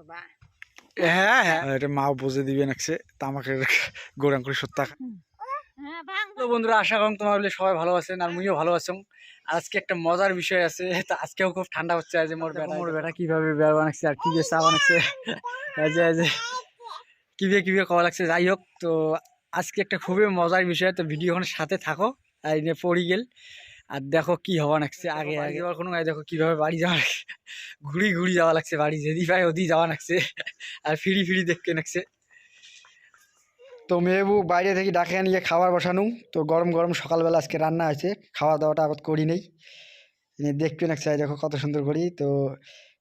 বাবা। হ্যাঁ হ্যাঁ। এটা মাও বুঝে তামাকের গোরাম করে সত্তা হ্যাঁ তো বন্ধুরা আশা করুন তোমার বলে সবাই ভালো আছেন আর মুইও ভালো আজকে একটা মজার বিষয় আছে তো আজকেও খুব ঠান্ডা হচ্ছে আজ মোর বেটা মোর বেটা কীভাবে বেড়া বানাচ্ছে আর কি চা বানাচ্ছে। এই যে এই যে। কীভাবে কীভাবে কওয়া লাগছে যাই হোক তো আজকে একটা খুবই মজার বিষয় তো ভিডিওখানের সাথে থাকো আর পড়ি গেল। আর দেখো কি হওয়া লাগছে আগে আগে। যাওয়ার কোনো দেখো কীভাবে বাড়ি যাওয়া লাগছে। ঘুরি ঘুরি যাওয়া লাগছে বাড়ি যেদি পাই ওদি যাওয়া লাগছে। আর ফিরি ফিরি দেখতে লাগছে। তো মেয়েবু বাইরে থেকে ডাকে নিয়ে খাবার বসানো। তো গরম গরম সকালবেলা আজকে রান্না আছে খাওয়া দাওয়াটা আগত করি নেই। দেখতে না চাই দেখো কত সুন্দর করি তো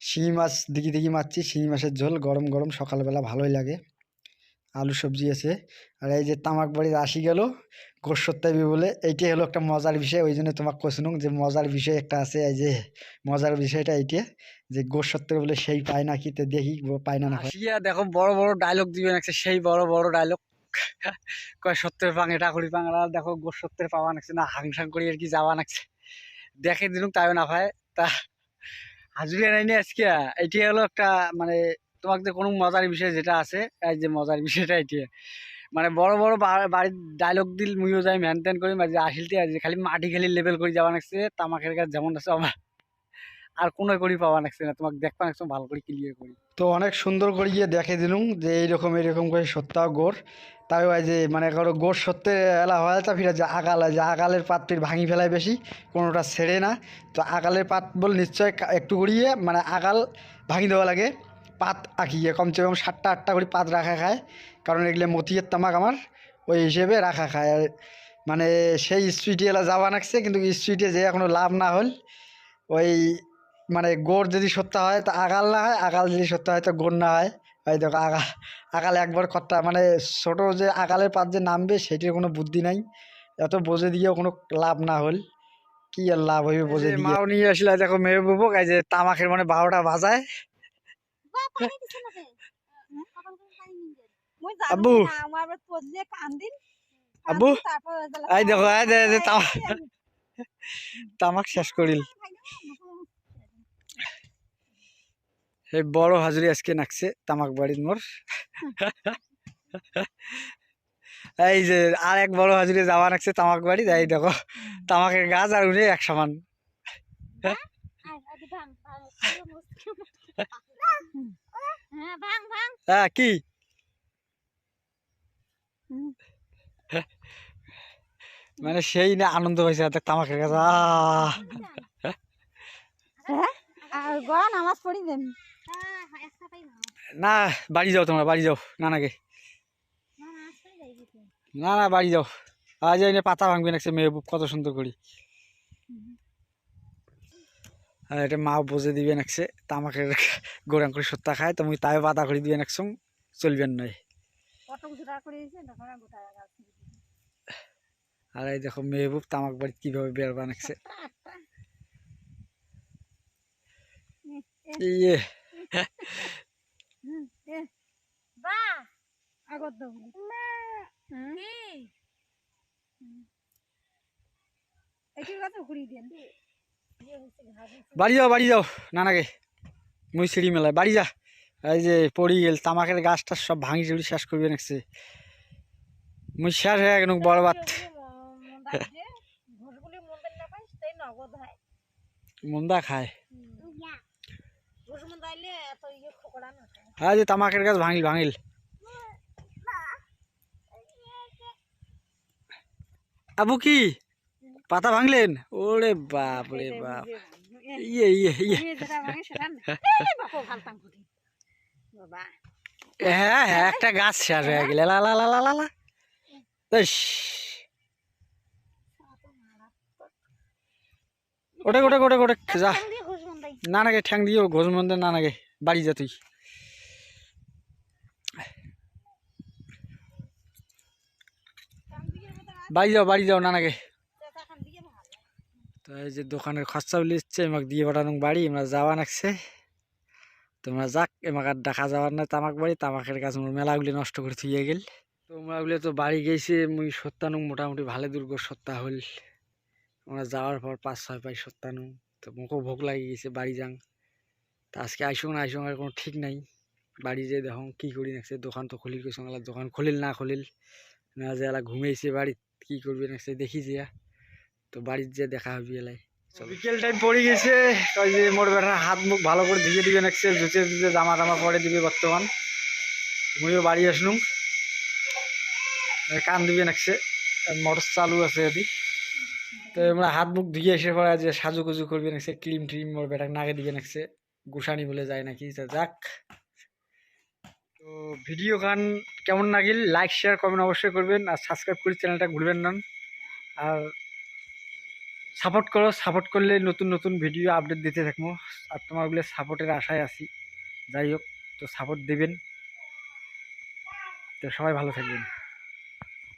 শিঙি মাছ দিকে দিকে মারছি শিঙি মাছের ঝোল। গরম গরম সকালবেলা ভালোই লাগে। আলু সবজি আছে। আর এই যে তামাক বাড়ির আসি গেল। গোসত্তাবি বলে, এইটাই হলো একটা মজার বিষয়। ওই জন্য তোমাকে কোশনুক যে, মজার বিষয় একটা আছে, এই যে, মজার বিষয়টা এইটা, যে গোসত্তর বলে সেই পায় না কি তো দেখি পায় না না দেখো, বড় বড় ডায়লগ দিবেন একটা সেই বড় বড় ডায়লগ কয়, সত্যের পাং এটা করি পাংলা দেখো গোর সত্যের পাওয়া নাকছে না হাংসাং করি আর কি যাওয়া নাকছে দেখে দিলুম তাইও না ভাই, তা হাজুরি নাইনি আজকে। এইটাই হলো একটা মানে তোমাকে কোনো মজার বিষয় যেটা আছে, এই যে মজার বিষয়টা এইটাই। মানে বড় বড় বাড়ির ডায়লগ দিল, মুইও যাই ম্যান ত্যান করি মাঝে আসিলতে আছে, খালি মাটি খালি লেভেল করে যাওয়া নাকছে তামাকের কাছে যেমন আছে আমার আর কোনো করি পাওয়া নাকছে না, তোমাকে দেখবা নাকছে ভালো করে ক্লিয়ার করি। তো অনেক সুন্দর করে গিয়ে দেখে দিলুম যে এইরকম এরকম করে সত্তা গোর। তাই ওই যে মানে কারও গোর সত্যে এলা হয় তা ফিরে যে আগাল, যে আগালের পাতটির ভাঙি ফেলায় বেশি, কোনোটা ছেড়ে না। তো আগালের পাত বল নিশ্চয় একটু করিয়ে মানে আগাল ভাঙি দেওয়া লাগে। পাত আঁকিয়ে কমসে কম সাতটা আটটা করে পাত রাখা খায়। কারণ এগুলো মতিয়ের তামাক আমার ওই হিসেবে রাখা খায়। আর মানে সেই স্ট্রিটে এলা যাওয়া নাকছে কিন্তু স্ট্রিটে যে এখনও লাভ না হল ওই মানে গোড় যদি সত্য হয় তো আগাল না হয় আগাল যদি সত্য হয় তো গোড় না হয়। ওই দেখো আগা আগাল একবার কর্তা মানে ছোটো যে আগালের পাত যে নামবে সেটির কোনো বুদ্ধি নাই। এত বোঝে দিয়েও কোনো লাভ না হল। কি আর লাভ হইবে বোঝে মাও নিয়ে আসলে দেখো মেয়ে বুবক এই যে তামাকের মানে বারোটা বাজায় আব্বু। আব্বু, তারপর ওই এই দেখো তামাক। শেষ করিল। এই বড় হাজুরি আজকে নাকছে তামাক বাড়ির মোর এই যে আর এক বড় হাজুরি যাওয়া নাকছে তামাক বাড়ি। এই দেখো তামাকের গাছ আর উনি এক সমান। আয়, আগে ভাঙ, ভাঙ, পুরো মুশকিল। হ্যাঁ ভাঙ ভাঙ হ্যাঁ কি? মানে সেই না আনন্দ পাইছে এত তামাকের নামাজ পড়ি দেন। না বাড়ি যাও তোমরা বাড়ি যাও না নাকি না না বাড়ি যাও। আজ এনে পাতা ভাঙবে নাকছে মেয়ে কত সুন্দর করি। এটা মা বুঝে দিবে নাকছে। তামাকের গোরাম করে সত্তা খায় তুমি তাই পাতা করে দিবে নাকছুম চলবেন নয়। আর এই দেখো মেহবুব তামাক বাড়ি কীভাবে বের বানাচ্ছে ইয়ে। বা আগত দাও। কথা ঘুরিয়ে দেন বাড়ি যাও বাড়ি যাও না নাগে মুই সিঁড়ি মেলায়। বাড়ি যা। এই যে পড়ি গেল, তামাকের গাছটা সব ভাঙি চুড়ি শেষ করবে নাকছে মুই শেষ হয়ে গেল বড় বাত। মন্দা খায়। হ্যাঁ যে তামাকের গাছ ভাঙিল ভাঙিল। আবু কি? পাতা ভাঙলেন? ওরে বাপ। রে বাপ ইয়ে ইয়ে ইয়ে। হ্যাঁ হ্যাঁ একটা গাছ শেষ হয়ে গেলে। লা লা লা লা লা লা। ওটা ওটা ওটা ওটা যা। দিয়ে না নাগে ঠ্যাং দিও ঘোষ মন্দির না নাগে বাড়ি যা তুই। বাড়ি যাও বাড়ি যাও না নাগে দিয়ে তো এই যে দোকানের খরচা লিখছে এমাক দিয়ে পাঠানো বাড়ি, আমরা যাওয়া নাকছে তোমরা যাক এমাক আর দেখা যাওয়ার না তামাক বাড়ি, তামাকের গাছ মোর মেলাগুলি নষ্ট করে থুয়ে গেল। তোমরা বলে তো বাড়ি গেছে, মুই সত্তানু মোটামুটি ভালো দুর্গ সত্তা হল আমরা যাওয়ার পর পাঁচ, ছয় পাই সত্তানু তো মুখও ভোগ লাগিয়ে গেছে, বাড়ি যাং। তা আজকে আইসুন আইসুন আর কোনো ঠিক নাই। বাড়ি যেয়ে দেখো কি করি নাকছে দোকান তো খুলিল কিছু দোকান খুলিল না খুলিল, না যে এলা ঘুমিয়েছে বাড়ি কি করবি নাকছে দেখি যে তো বাড়ির যে দেখা হবে এলাই বিকেল টাইম পড়ে গেছে তাই যে মোর বেটার হাত মুখ ভালো করে ধুয়ে দিবে নাকছে জুতে জুতে জামা টামা পরে দিবে বর্তমান। মুইও বাড়ি আসলুম। কান দিবে নাকছে মোটর চালু আছে এদি তো আমরা হাত মুখ ধুয়ে এসে পরে যে সাজু গুজু করবে নাকছে ক্রিম ট্রিম মোর বেটাকে নাগে দিবে নাকছে গুসানি বলে যায় নাকি, তা যাক। তো ভিডিও গান কেমন লাগিল লাইক শেয়ার কমেন্ট অবশ্যই করবেন, আর সাবস্ক্রাইব করে চ্যানেলটা ঘুরবেন না। আর সাপোর্ট করো সাপোর্ট করলে নতুন নতুন ভিডিও আপডেট দিতে থাকব। আর তোমারগুলো সাপোর্টের আশায় আছি। যাই হোক, তো সাপোর্ট দেবেন। তো সবাই ভালো থাকবেন।